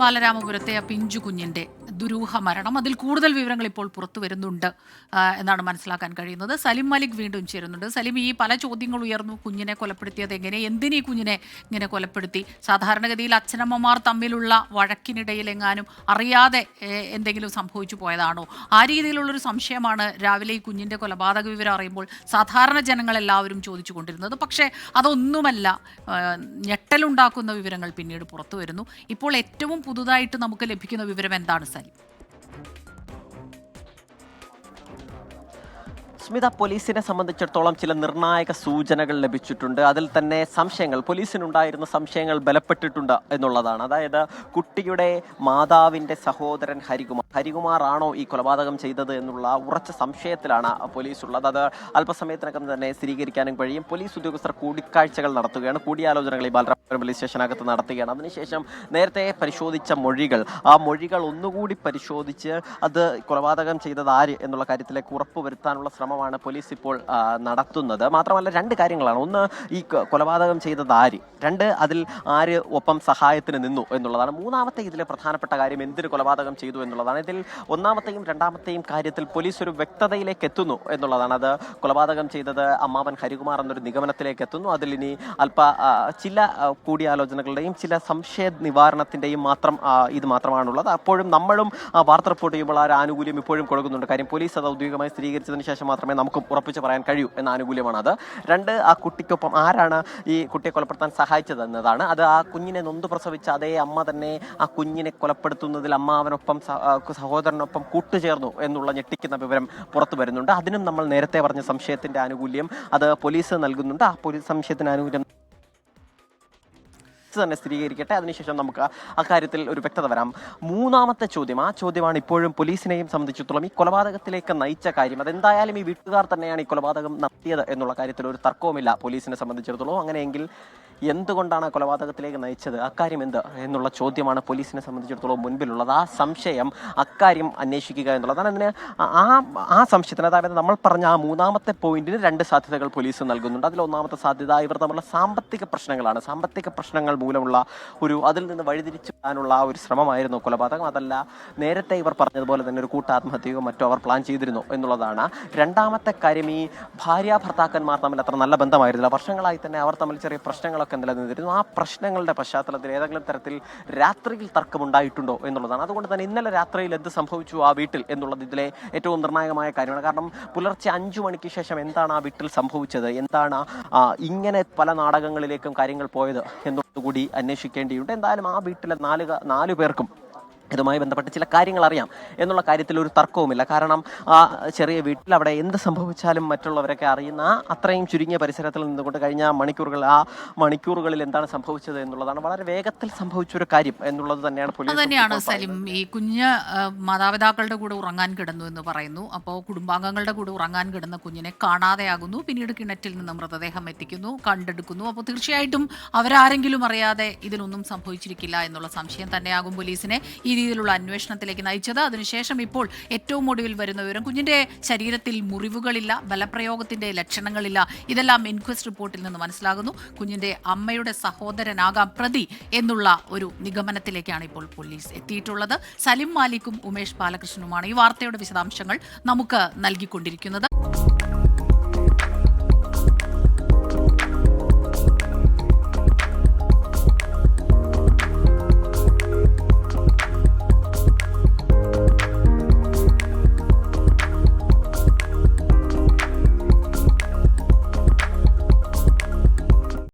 ബാലരാമപുരത്തെ പിഞ്ചു കുഞ്ഞിന്റെ ദുരൂഹ മരണം. അതിൽ കൂടുതൽ വിവരങ്ങൾ ഇപ്പോൾ പുറത്തു വരുന്നുണ്ട് എന്നാണ് മനസ്സിലാക്കാൻ കഴിയുന്നത്. സലിം മലിക് വീണ്ടും ചേരുന്നുണ്ട്. സലിം ഈ പല ചോദ്യങ്ങൾ ഉയർന്നു. കുഞ്ഞിനെ കൊലപ്പെടുത്തിയത് എങ്ങനെ? എന്തിനീ കുഞ്ഞിനെ ഇങ്ങനെ കൊലപ്പെടുത്തി? സാധാരണഗതിയിൽ അച്ഛനമ്മമാർ തമ്മിലുള്ള വഴക്കിനിടയിൽ എങ്ങാനും അറിയാതെ എന്തെങ്കിലും സംഭവിച്ചു പോയതാണോ? ആ രീതിയിലുള്ളൊരു സംശയമാണ് രാവിലെ ഈ കുഞ്ഞിന്റെ കൊലപാതക വിവരം അറിയുമ്പോൾ സാധാരണ ജനങ്ങളെല്ലാവരും ചോദിച്ചു കൊണ്ടിരുന്നത് പക്ഷേ അതൊന്നുമല്ല ഞെട്ടലുണ്ടാക്കുന്ന വിവരങ്ങൾ പിന്നീട് പുറത്തു വരുന്നു. ഇപ്പോൾ ഏറ്റവും പുതുതായിട്ട് നമുക്ക് ലഭിക്കുന്ന വിവരം എന്താണ് സലി? സ്മിത പോലീസിനെ സംബന്ധിച്ചിടത്തോളം ചില നിർണായക സൂചനകൾ ലഭിച്ചിട്ടുണ്ട്. അതിൽ തന്നെ സംശയങ്ങൾ പോലീസിനുണ്ടായിരുന്ന സംശയങ്ങൾ ബലപ്പെട്ടിട്ടുണ്ട് എന്നുള്ളതാണ്. അതായത് കുട്ടിയുടെ മാതാവിന്റെ സഹോദരൻ ഹരികുമാർ ഹരികുമാർ ആണോ ഈ കൊലപാതകം ചെയ്തത് എന്നുള്ള ഉറച്ച സംശയത്തിലാണ് പോലീസ് ഉള്ളത് അത് അല്പസമയത്തിനകം തന്നെ സ്ഥിരീകരിക്കാനും കഴിയും. പോലീസ് ഉദ്യോഗസ്ഥർ കൂടിക്കാഴ്ചകൾ നടത്തുകയാണ്. കൂടിയാലോചനകൾ ഈ പോലീസ് സ്റ്റേഷനകത്ത് നടത്തുകയാണ്. അതിനുശേഷം നേരത്തെ പരിശോധിച്ച മൊഴികൾ. ആ മൊഴികൾ ഒന്നുകൂടി പരിശോധിച്ച് അത് കൊലപാതകം ചെയ്തത് ആര് എന്നുള്ള കാര്യത്തിലേക്ക് ഉറപ്പുവരുത്താനുള്ള ശ്രമമാണ് പോലീസ് ഇപ്പോൾ നടത്തുന്നത്. മാത്രമല്ല രണ്ട് കാര്യങ്ങളാണ്. ഒന്ന് ഈ കൊലപാതകം ചെയ്തത് ആര്? രണ്ട് അതിൽ ആര് ഒപ്പം സഹായത്തിന് നിന്നു എന്നുള്ളതാണ്. മൂന്നാമത്തെ ഇതിലെ പ്രധാനപ്പെട്ട കാര്യം എന്തിന് കൊലപാതകം ചെയ്തു എന്നുള്ളതാണ്. ഇതിൽ ഒന്നാമത്തെയും രണ്ടാമത്തെയും കാര്യത്തിൽ പോലീസ് ഒരു വ്യക്തതയിലേക്ക് എത്തുന്നു എന്നുള്ളതാണ്. അത് കൊലപാതകം ചെയ്തത് അമ്മാവൻ ഹരികുമാർ എന്നൊരു നിഗമനത്തിലേക്ക് എത്തുന്നു. അതിൽ ഇനി അല്പ ചില കൂടിയാലോചനകളുടെയും ചില സംശയ നിവാരണത്തിന്റെയും മാത്രം ഇത് മാത്രമാണുള്ളത്. അപ്പോഴും നമ്മളും വാർത്ത റിപ്പോർട്ട് ചെയ്യുമ്പോൾ ആ ഒരു ആനുകൂല്യം ഇപ്പോഴും കൊടുക്കുന്നുണ്ട്. കാര്യം പോലീസ് അത് ഔദ്യോഗികമായി സ്ഥിരീകരിച്ചതിന് ശേഷം മാത്രമേ നമുക്ക് ഉറപ്പിച്ച് പറയാൻ കഴിയൂ എന്ന ആനുകൂല്യമാണ് അത് രണ്ട് ആ കുട്ടിക്കൊപ്പം ആരാണ് ഈ കുട്ടിയെ കൊലപ്പെടുത്താൻ സഹായിച്ചത് എന്നതാണ് അത് ആ കുഞ്ഞിനെ നൊന്ത് പ്രസവിച്ച അതേ അമ്മ തന്നെ ആ കുഞ്ഞിനെ കൊലപ്പെടുത്തുന്നതിൽ അമ്മാവനൊപ്പം സഹോദരനൊപ്പം കൂട്ടുചേർന്നു എന്നുള്ള ഞെട്ടിക്കുന്ന വിവരം പുറത്തു വരുന്നുണ്ട്. അതിനും നമ്മൾ നേരത്തെ പറഞ്ഞ സംശയത്തിന്റെ ആനുകൂല്യം അത് പോലീസ് നൽകുന്നുണ്ട്. ആ പോലീസ് സംശയത്തിന് ആനുകൂല്യം തന്നെ സ്ഥിരീകരിക്കട്ടെ. അതിനുശേഷം നമുക്ക് ആ കാര്യത്തിൽ ഒരു വ്യക്തത വരാം. മൂന്നാമത്തെ ചോദ്യം. ആ ചോദ്യമാണ് ഇപ്പോഴും പോലീസിനെയും സംബന്ധിച്ചിടത്തോളം ഈ കൊലപാതകത്തിലേക്ക് നയിച്ച കാര്യം. അതെന്തായാലും ഈ വീട്ടുകാർ തന്നെയാണ് ഈ കൊലപാതകം നടത്തിയത് എന്നുള്ള കാര്യത്തിൽ ഒരു തർക്കവുമില്ല പോലീസിനെ സംബന്ധിച്ചിടത്തോളം. അങ്ങനെയെങ്കിൽ എന്തുകൊണ്ടാണ് കൊലപാതകത്തിലേക്ക് നയിച്ചത്? അക്കാര്യം എന്ത് എന്നുള്ള ചോദ്യമാണ് പോലീസിനെ സംബന്ധിച്ചിടത്തോളം മുൻപിലുള്ളത്. ആ സംശയം അക്കാര്യം അന്വേഷിക്കുക എന്നുള്ളതാണ് അതിന് ആ ആ സംശയത്തിന് അതായത് നമ്മൾ പറഞ്ഞ ആ മൂന്നാമത്തെ പോയിന്റിന് രണ്ട് സാധ്യതകൾ പോലീസ് നൽകുന്നുണ്ട്. അതിൽ ഒന്നാമത്തെ സാധ്യത ഇവർ തമ്മിലുള്ള സാമ്പത്തിക പ്രശ്നങ്ങളാണ്. സാമ്പത്തിക പ്രശ്നങ്ങൾ മൂലമുള്ള ഒരു അതിൽ നിന്ന് വഴിതിരിച്ചു വിടാനുള്ള ആ ഒരു ശ്രമമായിരുന്നു കൊലപാതകം. അതല്ല നേരത്തെ ഇവർ പറഞ്ഞതുപോലെ തന്നെ ഒരു കൂട്ടാത്മഹത്യയോ മറ്റോ അവർ പ്ലാൻ ചെയ്തിരുന്നു എന്നുള്ളതാണ്. രണ്ടാമത്തെ കാര്യം ഈ ഭാര്യ ഭർത്താക്കന്മാർ തമ്മിൽ അത്ര നല്ല ബന്ധമായിരുന്നില്ല. വർഷങ്ങളായി തന്നെ അവർ തമ്മിൽ ചെറിയ പ്രശ്നങ്ങളൊക്കെ നിലനിന്നിരുന്നു ആ പ്രശ്നങ്ങളുടെ പശ്ചാത്തലത്തിൽ ഏതെങ്കിലും തരത്തിൽ രാത്രിയിൽ തർക്കമുണ്ടായിട്ടുണ്ടോ എന്നുള്ളതാണ്. അതുകൊണ്ട് തന്നെ ഇന്നലെ രാത്രിയിൽ എന്ത് സംഭവിച്ചു ആ വീട്ടിൽ എന്നുള്ളത് ഇതിലെ ഏറ്റവും നിർണായകമായ കാര്യമാണ്. കാരണം പുലർച്ചെ അഞ്ചു മണിക്ക് ശേഷം എന്താണ് ആ വീട്ടിൽ സംഭവിച്ചത്? എന്താണ് ഇങ്ങനെ പല നാടകങ്ങളിലേക്കും കാര്യങ്ങൾ പോയത് എന്നുള്ളത് കൂടി അന്വേഷിക്കേണ്ടിയുണ്ട്. എന്തായാലും ആ വീട്ടിലെ നാല് നാലു പേർക്കും ഇതുമായി ബന്ധപ്പെട്ട് ചില കാര്യങ്ങൾ അറിയാം എന്നുള്ള കാര്യത്തിൽ ഒരു തർക്കവുമില്ല. കാരണം ആ ചെറിയ വീട്ടിൽ അവിടെ എന്ത് സംഭവിച്ചാലും മറ്റുള്ളവരൊക്കെ അറിയുന്ന ആ അത്രയും ചുരുങ്ങിയ പരിസരത്തിൽ നിന്നുകൊണ്ട് കഴിഞ്ഞ മണിക്കൂറുകൾ ആ മണിക്കൂറുകളിൽ എന്താണ് സംഭവിച്ചത് എന്നുള്ളതാണ് വളരെ വേഗത്തിൽ സംഭവിച്ച ഒരു കാര്യം എന്നുള്ളത് തന്നെയാണ് അത് പോലീസ് തന്നെയാണ് സലിം. ഈ കുഞ്ഞ് മാതാപിതാക്കളുടെ കൂടെ ഉറങ്ങാൻ കിടന്നു എന്ന് പറയുന്നു. അപ്പോൾ കുടുംബാംഗങ്ങളുടെ കൂടെ ഉറങ്ങാൻ കിടന്ന കുഞ്ഞിനെ കാണാതെയാകുന്നു. പിന്നീട് കിണറ്റിൽ നിന്ന് മൃതദേഹം എത്തിക്കുന്നു കണ്ടെടുക്കുന്നു. അപ്പോൾ തീർച്ചയായിട്ടും അവരാരെങ്കിലും അറിയാതെ ഇതിനൊന്നും സംഭവിച്ചിരിക്കില്ല എന്നുള്ള സംശയം തന്നെയാകും പോലീസിനെ. ഈ രീതിയിലുള്ള അന്വേഷണത്തിലേക്ക് നയിച്ചത്. അതിനുശേഷം ഇപ്പോൾ ഏറ്റവും ഒടുവിൽ വരുന്ന വിവരം കുഞ്ഞിന്റെ ശരീരത്തിൽ മുറിവുകളില്ല ബലപ്രയോഗത്തിന്റെ ലക്ഷണങ്ങളില്ല. ഇതെല്ലാം ഇൻക്വസ്റ്റ് റിപ്പോർട്ടിൽ നിന്ന് മനസ്സിലാകുന്നു. കുഞ്ഞിന്റെ അമ്മയുടെ സഹോദരനാകാം പ്രതി എന്നുള്ള ഒരു നിഗമനത്തിലേക്കാണ് ഇപ്പോൾ പോലീസ് എത്തിയിട്ടുള്ളത്. സലിം മാലിക്കും ഉമേഷ് ബാലകൃഷ്ണനുമാണ് ഈ വാർത്തയുടെ വിശദാംശങ്ങൾ നമുക്ക് നൽകിക്കൊണ്ടിരിക്കുന്നത്.